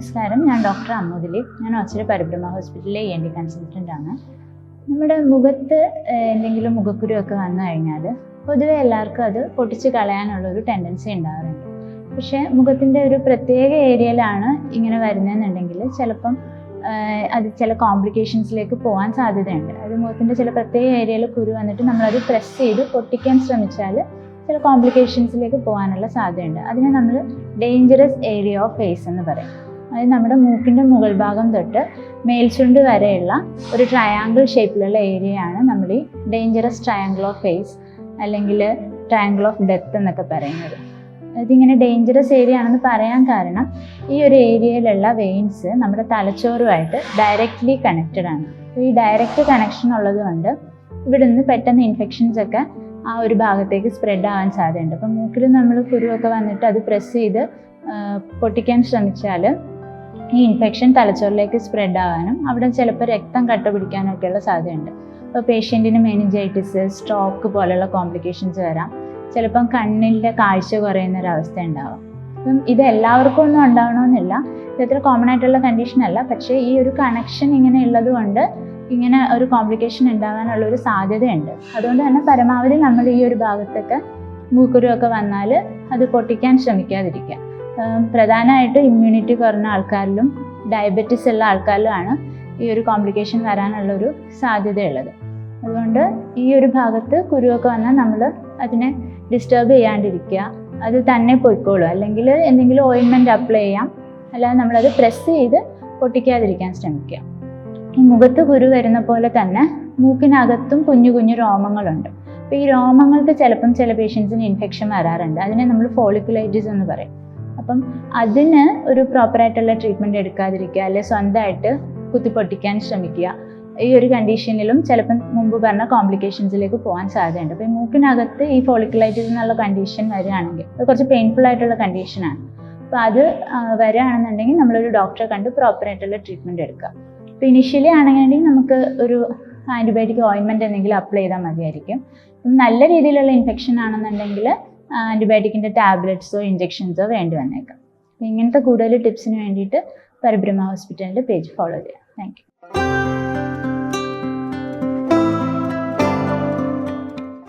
നമസ്കാരം. ഞാൻ ഡോക്ടർ അമ്മു ദിലീപ് ഞാൻ ഒച്ചര പരിബ്രഹ്മ ഹോസ്പിറ്റലിലെ എൻ ഡി കൺസൾട്ടന്റ് ആണ്. നമ്മുടെ മുഖത്ത് എന്തെങ്കിലും മുഖക്കുരു ഒക്കെ വന്നു കഴിഞ്ഞാൽ പൊതുവെ എല്ലാവർക്കും അത് പൊട്ടിച്ച് കളയാനുള്ള ഒരു ടെൻഡൻസി ഉണ്ടാകാറുണ്ട് പക്ഷേ മുഖത്തിന്റെ ഒരു പ്രത്യേക ഏരിയയിലാണ് ഇങ്ങനെ വരുന്നതെന്നുണ്ടെങ്കിൽ ചിലപ്പം അത് ചില കോംപ്ലിക്കേഷൻസിലേക്ക് പോകാൻ സാധ്യതയുണ്ട്. അത് മുഖത്തിന്റെ ചില പ്രത്യേക ഏരിയയിൽ കുരു വന്നിട്ട് നമ്മളത് പ്രസ് ചെയ്ത് പൊട്ടിക്കാൻ ശ്രമിച്ചാൽ ചില കോംപ്ലിക്കേഷൻസിലേക്ക് പോകാനുള്ള സാധ്യതയുണ്ട്. അതിനെ നമ്മൾ ഡേഞ്ചറസ് ഏരിയ ഓഫ് ഫേസ് എന്ന് പറയും. അത് നമ്മുടെ മൂക്കിന്റെ മുകൾ ഭാഗം തൊട്ട് മേൽചുണ്ട് വരെയുള്ള ഒരു ട്രയാങ്കിൾ ഷേപ്പിലുള്ള ഏരിയയാണ് നമ്മൾ ഈ ഡേഞ്ചറസ് ട്രയാങ്കിൾ ഓഫ് ഫേസ് അല്ലെങ്കിൽ ട്രയാങ്കിൾ ഓഫ് ഡെത്ത് എന്നൊക്കെ പറയുന്നത്. ഇതിങ്ങനെ ഡേഞ്ചറസ് ഏരിയ ആണെന്ന് പറയാൻ കാരണം ഈ ഒരു ഏരിയയിലുള്ള വെയിൻസ് നമ്മുടെ തലച്ചോറുമായിട്ട് ഡയറക്റ്റ്ലി കണക്റ്റഡ് ആണ്. ഈ ഡയറക്റ്റ് കണക്ഷൻ ഉള്ളത് കൊണ്ട് ഇവിടെ നിന്ന് പെട്ടെന്ന് ഇൻഫെക്ഷൻസ് ഒക്കെ ആ ഒരു ഭാഗത്തേക്ക് സ്പ്രെഡ് ആവാൻ സാധ്യതയുണ്ട്. അപ്പം മൂക്കിൽ നമ്മൾ കുരുവൊക്കെ വന്നിട്ട് അത് പ്രസ് ചെയ്ത് പൊട്ടിക്കാൻ ശ്രമിച്ചാൽ ഈ ഇൻഫെക്ഷൻ തലച്ചോറിലേക്ക് സ്പ്രെഡ് ആവാനും അവിടെ ചിലപ്പോൾ രക്തം കട്ട പിടിക്കാനൊക്കെയുള്ള സാധ്യതയുണ്ട്. അപ്പോൾ പേഷ്യന്റിന് മെനിഞ്ചൈറ്റിസ് സ്ട്രോക്ക് പോലെയുള്ള കോംപ്ലിക്കേഷൻസ് വരാം. ചിലപ്പം കണ്ണിന്റെ കാഴ്ച കുറയുന്ന ഒരവസ്ഥ ഉണ്ടാവാം അപ്പം ഇത് എല്ലാവർക്കും ഒന്നും ഉണ്ടാവണമെന്നില്ല. ഇത് അത്ര കോമൺ ആയിട്ടുള്ള കണ്ടീഷൻ അല്ല. പക്ഷേ ഈ ഒരു കണക്ഷൻ ഇങ്ങനെ ഉള്ളത് കൊണ്ട് ഇങ്ങനെ ഒരു കോംപ്ലിക്കേഷൻ ഉണ്ടാകാനുള്ള ഒരു സാധ്യതയുണ്ട്. അതുകൊണ്ട് തന്നെ പരമാവധി നമ്മൾ ഈ ഒരു ഭാഗത്തൊക്കെ മൂക്കുരുവൊക്കെ വന്നാൽ അത് പൊട്ടിക്കാൻ ശ്രമിക്കാതിരിക്കുക. പ്രധാനമായിട്ട് ഇമ്മ്യൂണിറ്റി കുറഞ്ഞ ആൾക്കാരിലും ഡയബറ്റിസ് ഉള്ള ആൾക്കാരിലുമാണ് ഈ ഒരു കോംപ്ലിക്കേഷൻ വരാനുള്ള ഒരു സാധ്യതയുള്ളത്. അതുകൊണ്ട് ഈ ഒരു ഭാഗത്ത് കുരുവൊക്കെ വന്നാൽ നമ്മൾ അതിനെ ഡിസ്റ്റർബ് ചെയ്യാണ്ടിരിക്കുക. അത് തന്നെ പൊയ്ക്കോളൂ. അല്ലെങ്കിൽ എന്തെങ്കിലും ഓയിൻമെന്റ് അപ്ലൈ ചെയ്യാം. അല്ലാതെ നമ്മളത് പ്രസ് ചെയ്ത് പൊട്ടിക്കാതിരിക്കാൻ ശ്രമിക്കുക. ഈ മുഖത്ത് കുരു വരുന്ന പോലെ തന്നെ മൂക്കിനകത്തും കുഞ്ഞു കുഞ്ഞു രോമങ്ങളുണ്ട്. അപ്പോൾ ഈ രോമങ്ങൾക്ക് ചിലപ്പം ചില പേഷ്യൻസിന് ഇൻഫെക്ഷൻ വരാറുണ്ട്. അതിനെ നമ്മൾ ഫോളിക്കുലൈറ്റിസ് എന്ന് പറയും. അപ്പം അതിന് ഒരു പ്രോപ്പറായിട്ടുള്ള ട്രീറ്റ്മെന്റ് എടുക്കാതിരിക്കുക അല്ലെ സ്വന്തമായിട്ട് കുത്തിപ്പൊട്ടിക്കാൻ ശ്രമിക്കുക. ഈ ഒരു കണ്ടീഷനിലും ചിലപ്പം മുമ്പ് പറഞ്ഞ കോംപ്ലിക്കേഷൻസിലേക്ക് പോകാൻ സാധ്യതയുണ്ട്. അപ്പോൾ ഈ മൂക്കിനകത്ത് ഈ ഫോളിക്കുലൈറ്റിസ് എന്നുള്ള കണ്ടീഷൻ വരികയാണെങ്കിൽ അത് കുറച്ച് പെയിൻഫുൾ ആയിട്ടുള്ള കണ്ടീഷനാണ് അപ്പോൾ അത് വരികയാണെന്നുണ്ടെങ്കിൽ നമ്മളൊരു ഡോക്ടറെ കണ്ട് പ്രോപ്പറായിട്ടുള്ള ട്രീറ്റ്മെന്റ് എടുക്കുക. അപ്പോൾ ഇനിഷ്യലി ആണെന്നുണ്ടെങ്കിൽ നമുക്ക് ഒരു ആന്റിബയോട്ടിക് ഓയിൻമെന്റ് എന്തെങ്കിലും അപ്ലൈ ചെയ്താൽ മതിയായിരിക്കും. നല്ല രീതിയിലുള്ള ഇൻഫെക്ഷൻ ആണെന്നുണ്ടെങ്കിൽ ആന്റിബയോട്ടിക്കിന്റെ ടാബ്ലറ്റ്സോ ഇഞ്ചെക്ഷൻസോ വേണ്ടി വന്നേക്കാം. ഇങ്ങനത്തെ കൂടുതൽ ടിപ്സിന് വേണ്ടിയിട്ട് പരിഭ്രമ ഹോസ്പിറ്റലിന്റെ പേജ് ഫോളോ ചെയ്യാം. താങ്ക്